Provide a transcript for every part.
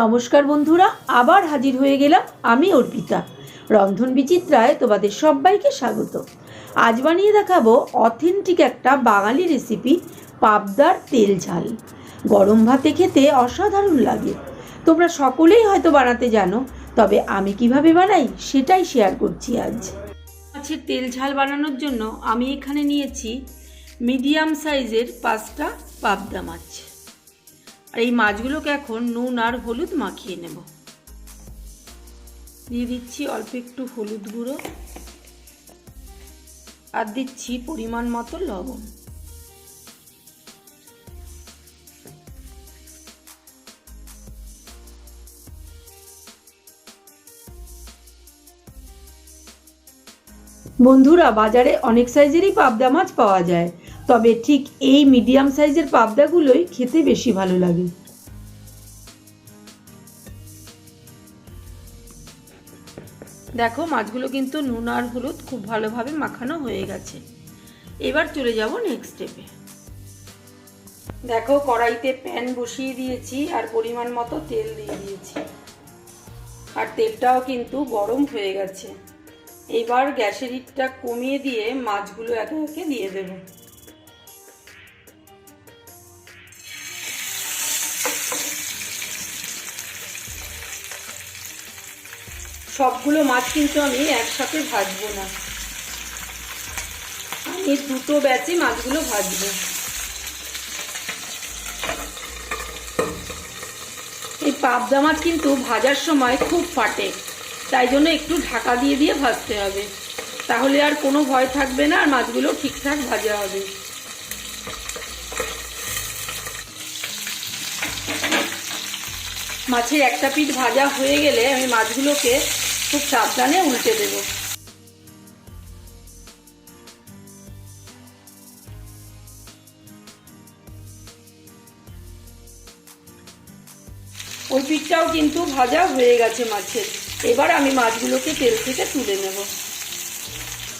নমস্কার বন্ধুরা, আবার হাজির হয়ে গেলাম আমি অর্পিতা। রন্ধন বিচিত্রায় তোমাদের সবাইকে স্বাগত। আজ বানিয়ে দেখাবো অথেন্টিক একটা বাঙালি রেসিপি পাবদার তেল ঝাল। গরম ভাতে খেতে অসাধারণ লাগে। তোমরা সকলেই হয়তো বানাতে জানো, তবে আমি কীভাবে বানাই সেটাই শেয়ার করছি আজ। মাছের তেল ঝাল বানানোর জন্য আমি এখানে নিয়েছি মিডিয়াম সাইজের পাঁচটা পাবদা মাছ। আর এই মাছগুলোকে এখন নুন আর হলুদ মাখিয়ে নেব। দিয়ে দিচ্ছি অল্প একটু হলুদ গুঁড়ো। আর দিচ্ছি পরিমাণ মতো লবণ। বন্ধুরা, বাজারে অনেক সাইজেরই পাবদা মাছ পাওয়া যায়। তবে ঠিক এই মিডিয়াম সাইজের পাবদাগুলোই খেতে বেশি ভালো লাগে। দেখো, মাছগুলো কিন্তু নুন আর হলুদ খুব ভালোভাবে মাখানো হয়ে গেছে। এবার চলে যাব নেক্সট স্টেপে দেখো, কড়াইতে প্যান বসিয়ে দিয়েছি আর পরিমাণ মতো তেল দিয়ে দিয়েছি। আর তেলটাও কিন্তু গরম হয়ে গেছে। এবার গ্যাসের হিটটা কমিয়ে দিয়ে মাছগুলো একে একে দিয়ে দেবো। সবগুলো মাছ কিন্তু আমি একসাথে ভাজবো না। আমি দুটো ব্যাচে মাছগুলো ভাজবো। এই পাবদা মাছ কিন্তু ভাজার সময় খুব ফাটে, তাই জন্য একটু ঢাকা দিয়ে দিয়ে ভাজতে হবে। তাহলে আর কোনো ভয় থাকবে না, আর মাছগুলো ঠিকঠাক ভাজা হবে। মাছের একটা পিঠ ভাজা হয়ে গেলে আমি মাছগুলোকে খুব সাবধানে উল্টে দেব। ওই পিঠটাও কিন্তু ভাজা হয়ে গেছে মাছের। এবার আমি মাছগুলোকে তেল থেকে তুলে নেব।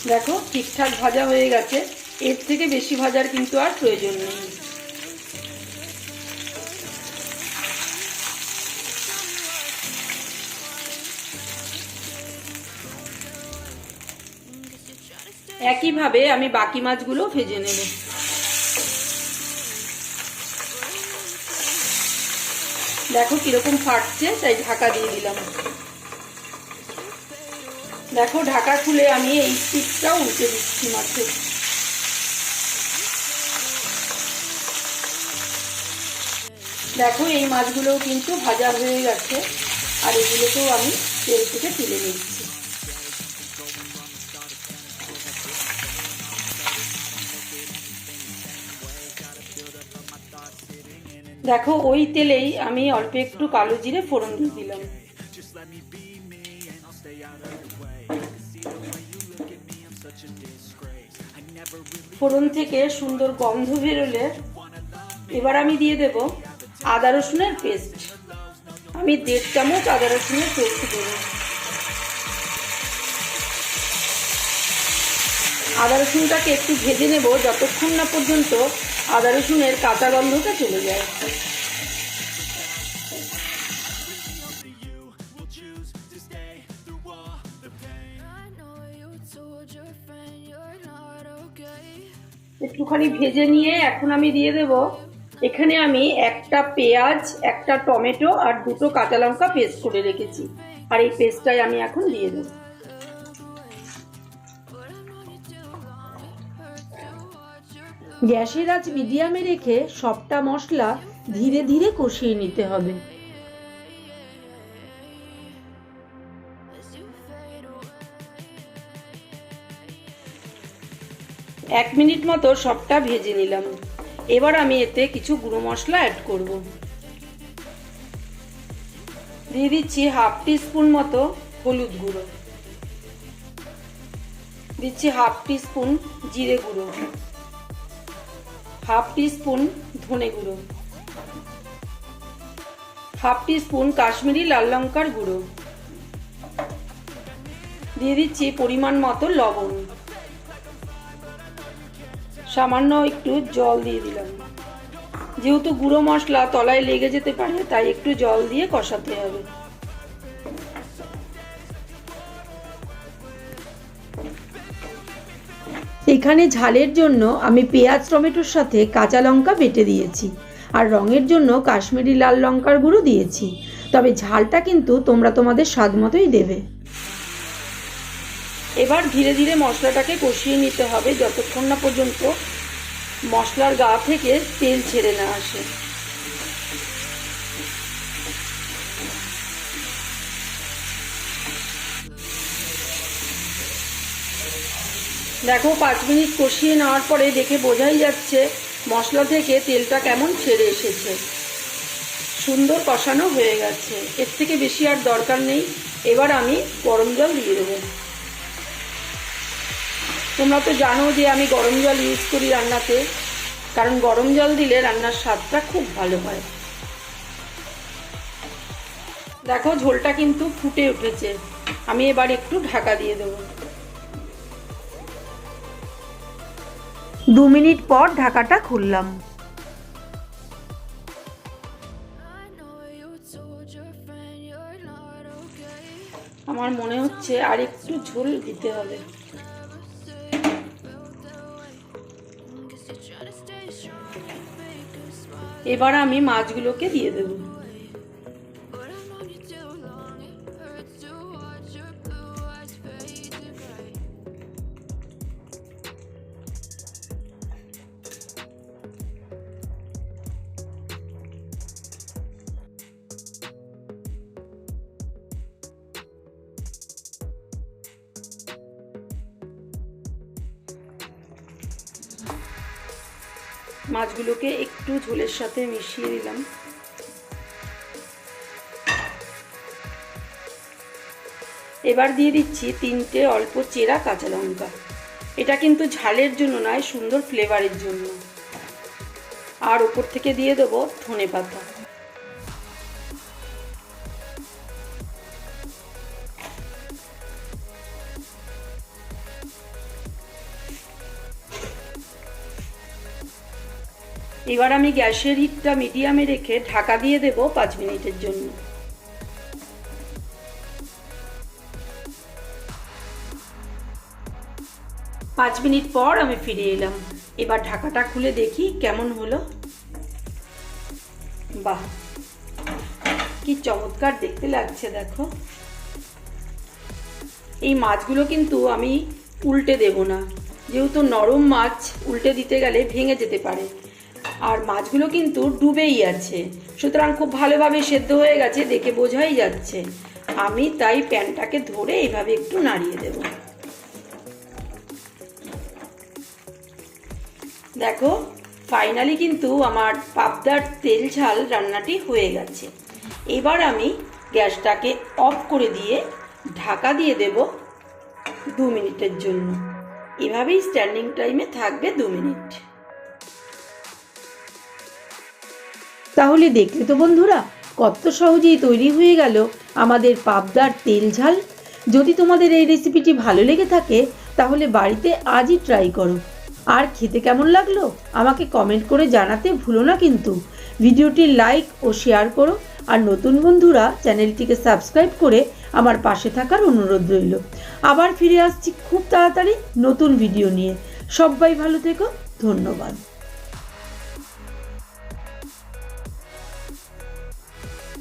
দেখো, ঠিকঠাক ভাজা হয়ে গেছে। এর থেকে বেশি ভাজার কিন্তু আর প্রয়োজন নেই। একইভাবে আমি বাকি মাছগুলো ভেজে নেব। দেখো কীরকম ফাটছে, তাই ঢাকা দিয়ে দিলাম। দেখো ঢাকা খুলে আমি এই স্টিকটা উল্টে দিচ্ছি মাছের দেখো এই মাছগুলোও কিন্তু ভাজা হয়ে গেছে, আর এগুলোকেও আমি তেল থেকে তুলে নিচ্ছি। দেখো, ওই তেলেই আমি অল্প একটু কালো জিরে ফোড়ন দিয়ে দিলাম। ফোড়ন থেকে সুন্দর গন্ধ বেরোলে এবার আমি দিয়ে দেব আদা রসুনের পেস্ট। আমি দেড় চামচ আদা রসুনের পেস্ট দেব। আদা রসুনটাকে একটু ভেজে নেব যতক্ষণ না পর্যন্ত আদা রসুনের কাঁচা গন্ধটা চলে যায়। একটুখানি ভেজে নিয়ে এখন আমি দিয়ে দেব। এখানে আমি একটা পেঁয়াজ, একটা টমেটো আর দুটো কাঁচা লঙ্কা পেস্ট করে রেখেছি। আর এই পেস্টটাই আমি এখন দিয়ে দেব। গ্যাসের আঁচ মিডিয়ামে রেখে সবটা মশলা ধীরে ধীরে কষিয়ে নিতে হবে। এক মিনিট মতো সবটা ভেজে নিলাম। এবার আমি এতে কিছু গুঁড়ো মশলা অ্যাড করব। দিয়ে দিচ্ছি হাফ স্পুন মতো হলুদ গুঁড়ো। দিচ্ছি হাফ স্পুন জিরে গুঁড়ো। হাফ স্পুন ধনে গুঁড়ো। হাফ স্পুন কাশ্মীরি লাল লঙ্কার গুঁড়ো। দিয়ে দিচ্ছি পরিমাণ মতো লবণ। সামান্য একটু জল দিয়ে দিলাম। যেহেতু গুঁড়ো মশলা তলায় লেগে যেতে পারে, তাই একটু জল দিয়ে কষাতে হবে। এখানে ঝালের জন্য আমি পেঁয়াজ, টমেটোর সাথে কাঁচা লঙ্কা বেটে দিয়েছি আর রঙের জন্য কাশ্মীরি লাল লঙ্কার গুঁড়ো দিয়েছি। তবে ঝালটা কিন্তু তোমরা তোমাদের স্বাদ মতোই দেবে। এবার ধীরে ধীরে মশলাটাকে কষিয়ে নিতে হবে যতক্ষণ না পর্যন্ত মশলার গা থেকে তেল ছেড়ে না আসে। দেখো, পাঁচ মিনিট কষিয়ে নেওয়ার পরে দেখে বোঝাই যাচ্ছে মশলা থেকে তেলটা কেমন ছেড়ে এসেছে। সুন্দর কষানো হয়ে গেছে। এর থেকে বেশি আর দরকার নেই। এবার আমি গরম জল দিয়ে দেবো। তোমরা তো জানো যে আমি গরম জল ইউজ করি রান্নাতে, কারণ গরম জল দিলে রান্নার স্বাদটা খুব ভালো হয়। দেখো, ঝোলটা কিন্তু ফুটে উঠেছে। আমি এবার একটু ঢাকা দিয়ে দেবো। দু মিনিট পর ঢাকাটা খুললাম। আমার মনে হচ্ছে আর একটু ঝোল দিতে হবে। এবার আমি মাছগুলোকে দিয়ে দেবো। মাছগুলোকে একটু ঝোলের সাথে মিশিয়ে দিলাম এবার দিয়ে দিচ্ছি তিনটে অল্প চেরা কাঁচা লঙ্কা। এটা কিন্তু ঝালের জন্য নয়, সুন্দর ফ্লেভারের জন্য। আর ওপর থেকে দিয়ে দেবো ধনে পাতা এবার আমি গ্যাসের হিটটা মিডিয়ামে রেখে ঢাকা দিয়ে দেব পাঁচ মিনিটের জন্য। পাঁচ মিনিট পর আমি ফিরে এলাম। এবার ঢাকাটা খুলে দেখি কেমন হলো। বাহ! কি চমৎকার দেখতে লাগছে, দেখো। এই মাছগুলো কিন্তু আমি উল্টে দেব না। যেহেতু নরম মাছ, উল্টে দিতে গেলে ভেঙে যেতে পারে। আর মাছগুলো কিন্তু ডুবেই আছে। সুতরাং খুব ভালোভাবে সেদ্ধ হয়ে গেছে, দেখে বোঝাই যাচ্ছে। আমি তাই প্যানটাকে ধরে এইভাবে একটু নাড়িয়ে দেব। দেখো, ফাইনালি কিন্তু আমার পাবদার তেল ঝাল রান্নাটি হয়ে গেছে। এবার আমি গ্যাসটাকে অফ করে দিয়ে ঢাকা দিয়ে দেব দু মিনিটের জন্য। এভাবেই স্ট্যান্ডিং টাইমে থাকবে দু মিনিট। তাহলে দেখলে তো বন্ধুরা, কত সহজেই তৈরি হয়ে গেল আমাদের পাবদার তেল ঝাল। যদি তোমাদের এই রেসিপিটি ভালো লেগে থাকে, তাহলে বাড়িতে আজই ট্রাই করো। আর খেতে কেমন লাগল, আমাকে কমেন্ট করে জানাতে ভুলো না কিন্তু। ভিডিওটি লাইক ও শেয়ার করো, আর নতুন বন্ধুরা চ্যানেলটিকে সাবস্ক্রাইব করে আমার পাশে থাকার অনুরোধ রইল। আবার ফিরে আসছি খুব তাড়াতাড়ি নতুন ভিডিও নিয়ে। সবাই ভালো থেকো, ধন্যবাদ।